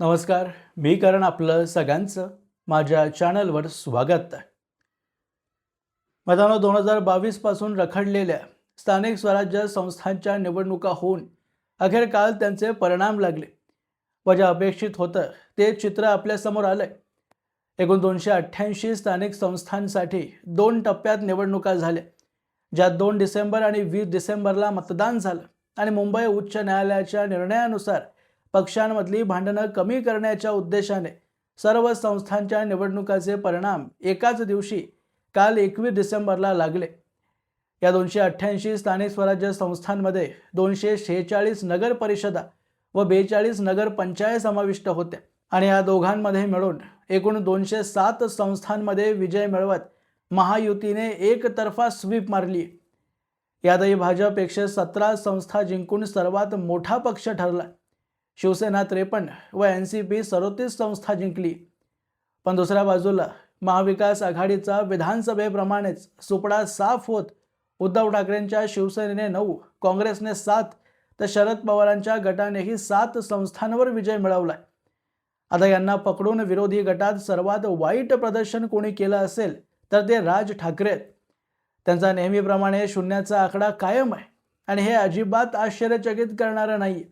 नमस्कार मी करण आपलं सगळ्यांचं माझ्या चॅनलवर स्वागत आहे. मित्रांनो दोन हजार बावीसपासून रखडलेल्या स्थानिक स्वराज्य संस्थांच्या निवडणुका होऊन अखेर काल त्यांचे परिणाम लागले. व जे अपेक्षित होतं ते चित्र आपल्यासमोर आलंय. एकूण दोनशे अठ्ठ्याऐंशी स्थानिक संस्थांसाठी दोन टप्प्यात निवडणुका झाल्या ज्यात दोन डिसेंबर आणि वीस डिसेंबरला मतदान झालं आणि मुंबई उच्च न्यायालयाच्या निर्णयानुसार पक्षांमधली भांडणं कमी करण्याच्या उद्देशाने सर्व संस्थांच्या निवडणुकाचे परिणाम एकाच दिवशी काल एकवीस डिसेंबरला लागले. या दोनशे अठ्ठ्याऐंशी स्थानिक स्वराज्य संस्थांमध्ये दोनशे शेहेचाळीस नगर परिषदा व बेचाळीस नगरपंचायत समाविष्ट होत्या आणि या दोघांमध्ये मिळून एकूण दोनशे सात संस्थांमध्ये विजय मिळवत महायुतीने एकतर्फा स्वीप मारली. यातही भाजप एकशे सतरा संस्था जिंकून सर्वात मोठा पक्ष ठरला. शिवसेना त्रेपन्न व एन सी पी सदोतीस संस्था जिंकली. पण दुसऱ्या बाजूला महाविकास आघाडीचा विधानसभेप्रमाणेच सुपडा साफ होत उद्धव ठाकरेंच्या शिवसेनेने नऊ काँग्रेसने सात तर शरद पवारांच्या गटानेही सात संस्थांवर विजय मिळवलाय. आता यांना पकडून विरोधी गटात सर्वात वाईट प्रदर्शन कोणी केलं असेल तर ते राज ठाकरे आहेत. त्यांचा नेहमीप्रमाणे शून्याचा आकडा कायम आहे आणि हे अजिबात आश्चर्यचकित करणारं नाही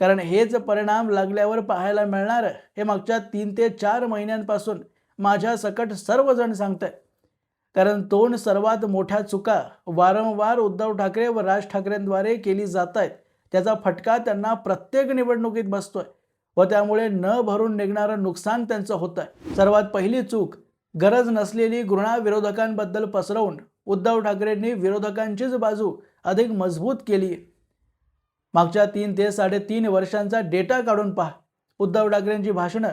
कारण हेच परिणाम लागल्यावर पाहायला मिळणार हे मागच्या तीन ते चार महिन्यांपासून माझ्या सकट सर्वजण सांगतायत कारण दोन सर्वात मोठ्या चुका वारंवार उद्धव ठाकरे व राज ठाकरेंद्वारे केली जात आहेत त्याचा फटका त्यांना प्रत्येक निवडणुकीत बसतोय व त्यामुळे न भरून निघणारं नुकसान त्यांचं होत आहे सर्वात पहिली चूक गरज नसलेली घृणा विरोधकांबद्दल पसरवून उद्धव ठाकरेंनी विरोधकांचीच बाजू अधिक मजबूत केली मागच्या तीन ते साडेतीन वर्षांचा डेटा काढून पहा. उद्धव ठाकरेंची भाषणं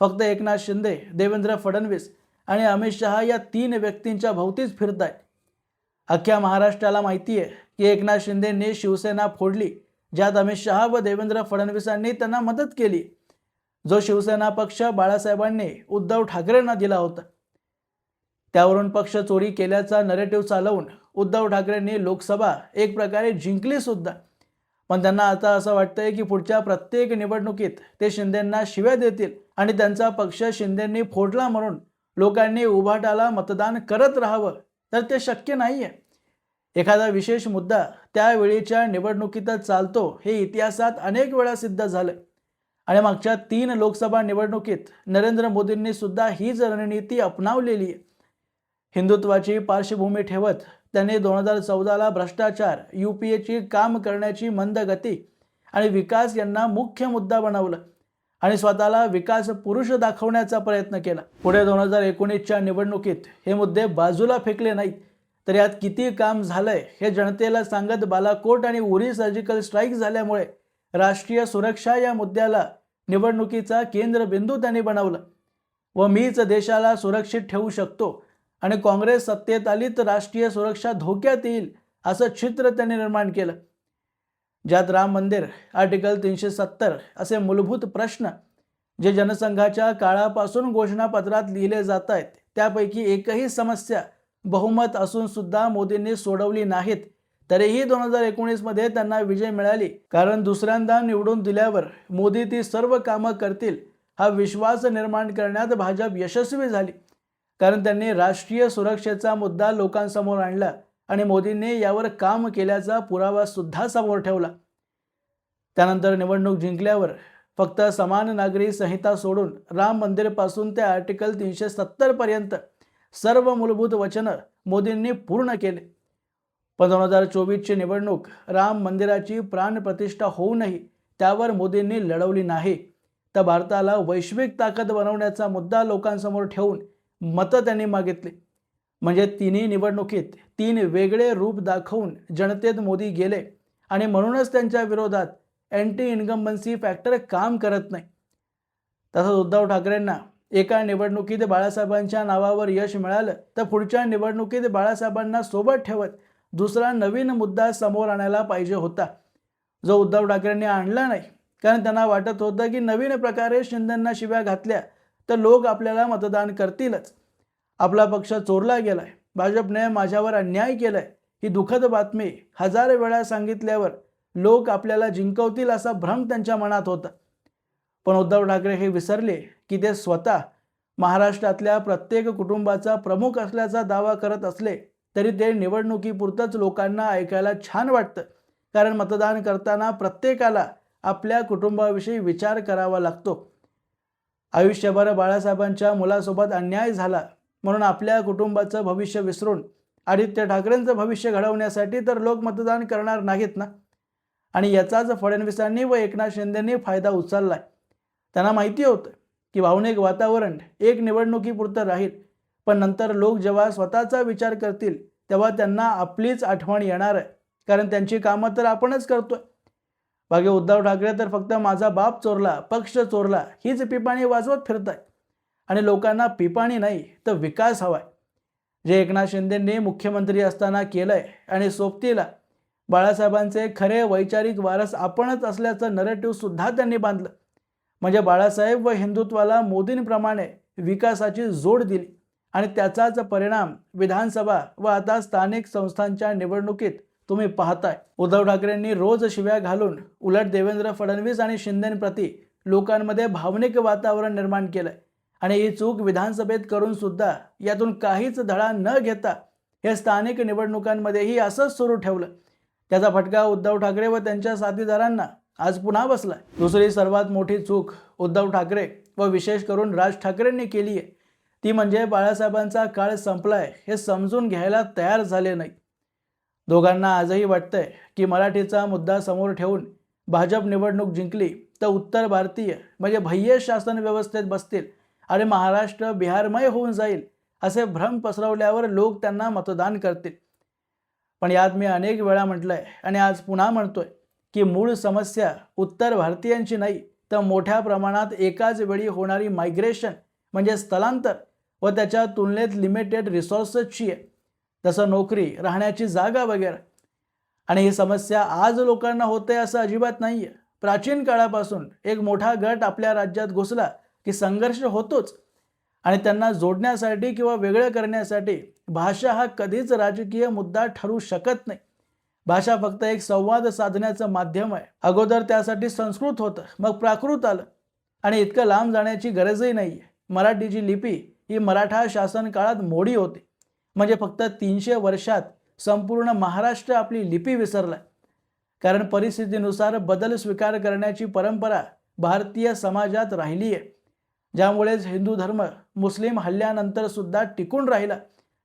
फक्त एकनाथ शिंदे देवेंद्र फडणवीस आणि अमित शहा या तीन व्यक्तींच्या भोवतीच फिरत आहेत अख्ख्या महाराष्ट्राला माहिती आहे की एकनाथ शिंदेंनी शिवसेना फोडली ज्यात अमित शहा व देवेंद्र फडणवीसांनी त्यांना मदत केली. जो शिवसेना पक्ष बाळासाहेबांनी उद्धव ठाकरेंना दिला होता. त्यावरून पक्ष चोरी केल्याचा नरेटिव्ह चालवून उद्धव ठाकरेंनी लोकसभा एक प्रकारे जिंकली सुद्धा. पण त्यांना आता असं वाटतंय की पुढच्या प्रत्येक निवडणुकीत ते शिंदेंना शिव्या देतील आणि त्यांचा पक्ष शिंदेंनी फोडला म्हणून लोकांनी उभाटाला मतदान करत राहावं तर ते शक्य नाही आहे एखादा विशेष मुद्दा त्यावेळीच्या निवडणुकीतच चालतो हे इतिहासात अनेक वेळा सिद्ध झालं आणि मागच्या तीन लोकसभा निवडणुकीत नरेंद्र मोदींनी सुद्धा हीच रणनीती अपनावलेली आहे हिंदुत्वाची पार्श्वभूमी ठेवत त्यांनी दोन हजार चौदाला भ्रष्टाचार यू पी एची काम करण्याची मंद गती आणि विकास यांना मुख्य मुद्दा बनवलं आणि स्वतःला विकास पुरुष दाखवण्याचा प्रयत्न केला. पुढे दोन हजार एकोणीसच्या निवडणुकीत हे मुद्दे बाजूला फेकले नाहीत. तर यात किती काम झालंय हे जनतेला सांगत बालाकोट आणि उरी सर्जिकल स्ट्राईक झाल्यामुळे राष्ट्रीय सुरक्षा या मुद्द्याला निवडणुकीचा केंद्रबिंदू त्यांनी बनवला. व मीच देशाला सुरक्षित ठेवू शकतो आणि काँग्रेस सत्तेत आली तर राष्ट्रीय सुरक्षा धोक्यात येईल असं चित्र त्यांनी निर्माण केलं. ज्यात राम मंदिर आर्टिकल तीनशे सत्तर असे मूलभूत प्रश्न जे जनसंघाच्या काळापासून घोषणापत्रात लिहिले जात आहेत त्यापैकी एकही समस्या बहुमत असून सुद्धा मोदींनी सोडवली नाहीत. तरीही दोन हजार एकोणीसमध्ये त्यांना विजय मिळाली कारण दुसऱ्यांदा निवडून दिल्यावर मोदी ती सर्व कामं करतील हा विश्वास निर्माण करण्यात भाजप यशस्वी झाली. कारण त्यांनी राष्ट्रीय सुरक्षेचा मुद्दा लोकांसमोर आणला आणि मोदींनी यावर काम केल्याचा पुरावा सुद्धा समोर ठेवला. त्यानंतर निवडणूक जिंकल्यावर फक्त समान नागरी संहिता सोडून राम मंदिरपासून ते आर्टिकल तीनशे सत्तरपर्यंत सर्व मूलभूत वचनं मोदींनी पूर्ण केले. पण दोन हजार चोवीसची निवडणूक राम मंदिराची प्राणप्रतिष्ठा होऊनही त्यावर मोदींनी लढवली नाही. तर भारताला वैश्विक ताकद बनवण्याचा मुद्दा लोकांसमोर ठेवून मतं त्यांनी मागितली. म्हणजे तिन्ही निवडणुकीत तीन वेगळे रूप दाखवून जनतेत मोदी गेले. आणि म्हणूनच त्यांच्या विरोधात अँटी इन्कम्बन्सी फॅक्टर काम करत नाही. तसंच उद्धव ठाकरेंना एका निवडणुकीत बाळासाहेबांच्या नावावर यश मिळालं तर पुढच्या निवडणुकीत बाळासाहेबांना सोबत ठेवत दुसरा नवीन मुद्दा समोर आणायला पाहिजे होता. जो उद्धव ठाकरेंनी आणला नाही. कारण त्यांना वाटत होतं की नवीन प्रकारे शिंदेंना शिव्या घातल्या तर लोक आपल्याला मतदान करतीलच. आपला पक्ष चोरला गेलाय. भाजपने माझ्यावर अन्याय केलाय. ही दुःखद बातमी हजार वेळा सांगितल्यावर लोक आपल्याला जिंकवतील असा भ्रम त्यांच्या मनात होता. पण उद्धव ठाकरे हे विसरले की ते स्वतः महाराष्ट्रातल्या प्रत्येक कुटुंबाचा प्रमुख असल्याचा दावा करत असले तरी ते निवडणुकीपुरतंच लोकांना ऐकायला छान वाटतं. कारण मतदान करताना प्रत्येकाला आपल्या कुटुंबाविषयी विचार करावा लागतो. आयुष्यभर बाळासाहेबांच्या मुलासोबत अन्याय झाला म्हणून आपल्या कुटुंबाचं भविष्य विसरून आदित्य ठाकरेंचं भविष्य घडवण्यासाठी तर लोक मतदान करणार नाहीत ना? आणि याचाच फडणवीसांनी व एकनाथ शिंदेंनी फायदा उचललाय. त्यांना माहिती होतं की भावनिक वातावरण एक निवडणुकीपुरतं राहील पण नंतर लोक जेव्हा स्वतःचा विचार करतील तेव्हा त्यांना आपलीच आठवण येणार आहे. कारण त्यांची कामं तर आपणच करतोय. बाकी उद्धव ठाकरे तर फक्त माझा बाप चोरला पक्ष चोरला हीच पिपाणी वाजवत फिरताय. आणि लोकांना पिपाणी नाही तर विकास हवाय. जे एकनाथ शिंदेंनी मुख्यमंत्री असताना केलंय आणि सोबतीला बाळासाहेबांचे खरे वैचारिक वारस आपणच असल्याचं नरेटिव्ह सुद्धा त्यांनी बांधलं. म्हणजे बाळासाहेब व हिंदुत्वाला मोदींप्रमाणे विकासाची जोड दिली. आणि त्याचाच परिणाम विधानसभा व आता स्थानिक संस्थांच्या निवडणुकीत तुम्ही पाहताय. उद्धव ठाकरेंनी रोज शिव्या घालून उलट देवेंद्र फडणवीस आणि शिंदेंप्रती लोकांमध्ये भावनिक वातावरण निर्माण केलंय. आणि ही चूक विधानसभेत करून सुद्धा यातून काहीच धडा न घेता हे स्थानिक निवडणुकांमध्येही असंच सुरू ठेवलं. त्याचा फटका उद्धव ठाकरे व त्यांच्या साथीदारांना आज पुन्हा बसलाय. दुसरी सर्वात मोठी चूक उद्धव ठाकरे व विशेष करून राज ठाकरेंनी केली आहे ती म्हणजे बाळासाहेबांचा काळ संपलाय हे समजून घ्यायला तयार झाले नाही दोघांना आजही वाटतंय की मराठीचा मुद्दा समोर ठेवून भाजप निवडणूक जिंकली तर उत्तर भारतीय म्हणजे भय्य शासन व्यवस्थेत बसतील आणि महाराष्ट्र बिहारमय होऊन जाईल असे भ्रम पसरवल्यावर लोक त्यांना मतदान करतील. पण यात मी अनेक वेळा म्हटलंय आणि आज पुन्हा म्हणतोय की मूळ समस्या उत्तर भारतीयांची नाही तर मोठ्या प्रमाणात एकाच वेळी होणारी मायग्रेशन म्हणजे स्थलांतर व त्याच्या तुलनेत लिमिटेड रिसोर्सेसची आहे. जसं नोकरी राहण्याची जागा वगैरे. आणि ही समस्या आज लोकांना होते असं अजिबात नाही आहे प्राचीन काळापासून एक मोठा गट आपल्या राज्यात घुसला की संघर्ष होतोच. आणि त्यांना जोडण्यासाठी किंवा वेगळं करण्यासाठी भाषा हा कधीच राजकीय मुद्दा ठरू शकत नाही. भाषा फक्त एक संवाद साधण्याचं माध्यम आहे. अगोदर त्यासाठी संस्कृत होतं मग प्राकृत आलं. आणि इतकं लांब जाण्याची गरजही नाही आहे मराठीची लिपी ही मराठा शासन काळात मोडी होती. म्हणजे फक्त तीनशे वर्षात संपूर्ण महाराष्ट्र आपली लिपी विसरला कारण परिस्थितीनुसार बदल स्वीकार करण्याची परंपरा भारतीय समाजात राहिली आहे ज्यामुळेच हिंदू धर्म मुस्लिम हल्ल्यानंतर सुद्धा टिकून राहिला.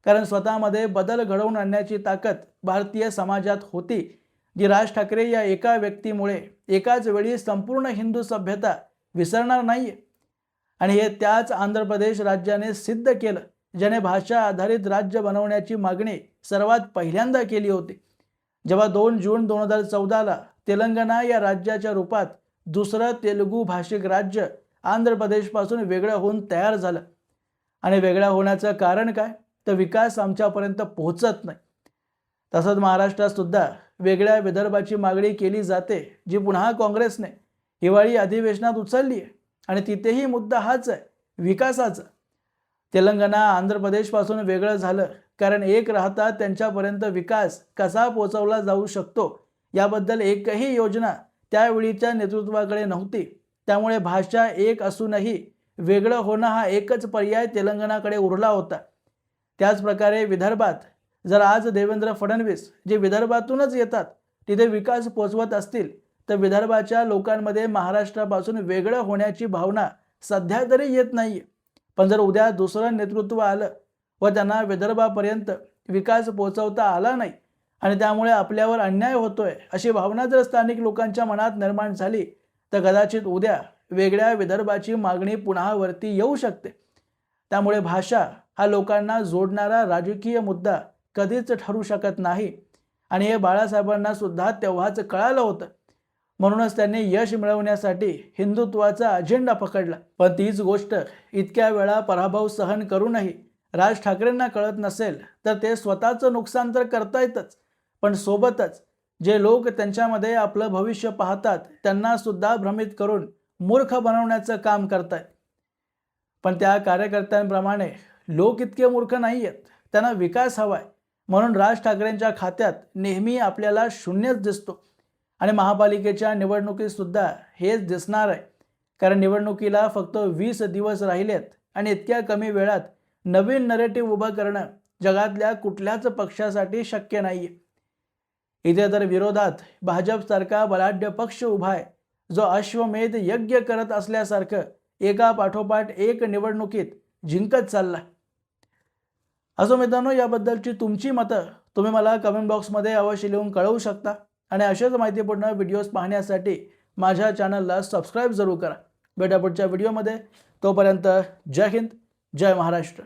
कारण स्वतःमध्ये बदल घडवून आणण्याची ताकद भारतीय समाजात होती. जी राज ठाकरे या एका व्यक्तीमुळे एकाच वेळी संपूर्ण हिंदू सभ्यता विसरणार नाही आणि हे त्याच आंध्र प्रदेश राज्याने सिद्ध केलं. ज्याने भाषा आधारित राज्य बनवण्याची मागणी सर्वात पहिल्यांदा केली होती. जेव्हा दोन जून दोन हजार चौदाला तेलंगणा या राज्याच्या रूपात दुसरं तेलुगू भाषिक राज्य आंध्र प्रदेशपासून वेगळं होऊन तयार झालं. आणि वेगळं होण्याचं कारण काय? तर विकास आमच्यापर्यंत पोहोचत नाही. तसंच महाराष्ट्रात सुद्धा वेगळ्या विदर्भाची मागणी केली जाते जी पुन्हा काँग्रेसने. हिवाळी अधिवेशनात उचलली आहे. आणि तिथेही मुद्दा हाच आहे विकासाचा. तेलंगणा आंध्र प्रदेशपासून वेगळं झालं. कारण एक राहता त्यांच्यापर्यंत विकास कसा पोचवला जाऊ शकतो? याबद्दल एकही योजना त्यावेळीच्या नेतृत्वाकडे नव्हती. त्यामुळे भाषा एक असूनही वेगळं होणं हा एकच पर्याय तेलंगणाकडे उरला होता. त्याचप्रकारे विदर्भात जर आज देवेंद्र फडणवीस जे विदर्भातूनच येतात तिथे विकास पोचवत असतील तर विदर्भाच्या लोकांमध्ये महाराष्ट्रापासून वेगळं होण्याची भावना सध्या तरी येत नाही पण जर उद्या दुसरं नेतृत्व आलं व त्यांना विदर्भापर्यंत विकास पोचवता आला नाही आणि त्यामुळे आपल्यावर अन्याय होतोय अशी भावना जर स्थानिक लोकांच्या मनात निर्माण झाली तर कदाचित उद्या वेगळ्या विदर्भाची मागणी पुन्हा वरती येऊ शकते. त्यामुळे भाषा हा लोकांना जोडणारा राजकीय मुद्दा कधीच ठरू शकत नाही. आणि हे बाळासाहेबांना सुद्धा तेव्हाच कळालं होतं. म्हणूनच त्यांनी यश मिळवण्यासाठी हिंदुत्वाचा अजेंडा पकडला. पण तीच गोष्ट इतक्या वेळा पराभव सहन करूनही राज ठाकरेंना कळत नसेल तर ते स्वतःचं नुकसान तर करतायतच पण सोबतच जे लोक त्यांच्यामध्ये आपलं भविष्य पाहतात त्यांना सुद्धा भ्रमित करून मूर्ख बनवण्याचं काम करतायत. पण त्या कार्यकर्त्यांप्रमाणे लोक इतके मूर्ख नाही आहेत त्यांना विकास हवाय म्हणून राज ठाकरेंच्या खात्यात नेहमी आपल्याला शून्यच दिसतो. आणि महापालिकेच्या निवडणुकीत सुद्धा हेच दिसणार आहे. कारण निवडणुकीला फक्त वीस दिवस राहिलेत आणि इतक्या कमी वेळात नवीन नरेटिव्ह उभं करणं जगातल्या कुठल्याच पक्षासाठी शक्य नाही आहे इथे तर विरोधात भाजपसारखा बलाढ्य पक्ष उभा आहे. जो अश्वमेध यज्ञ करत असल्यासारखं एका पाठोपाठ एक निवडणुकीत जिंकत चालला असो मित्रांनो याबद्दलची तुमची मतं तुम्ही मला कमेंट बॉक्समध्ये अवश्य लिहून कळवू शकता. आणि अशाच माहितीपूर्ण व्हिडिओज पाहण्यासाठी माझ्या चॅनलला सबस्क्राईब जरूर करा. भेटा पुढच्या व्हिडिओमध्ये तोपर्यंत जय हिंद जय महाराष्ट्र.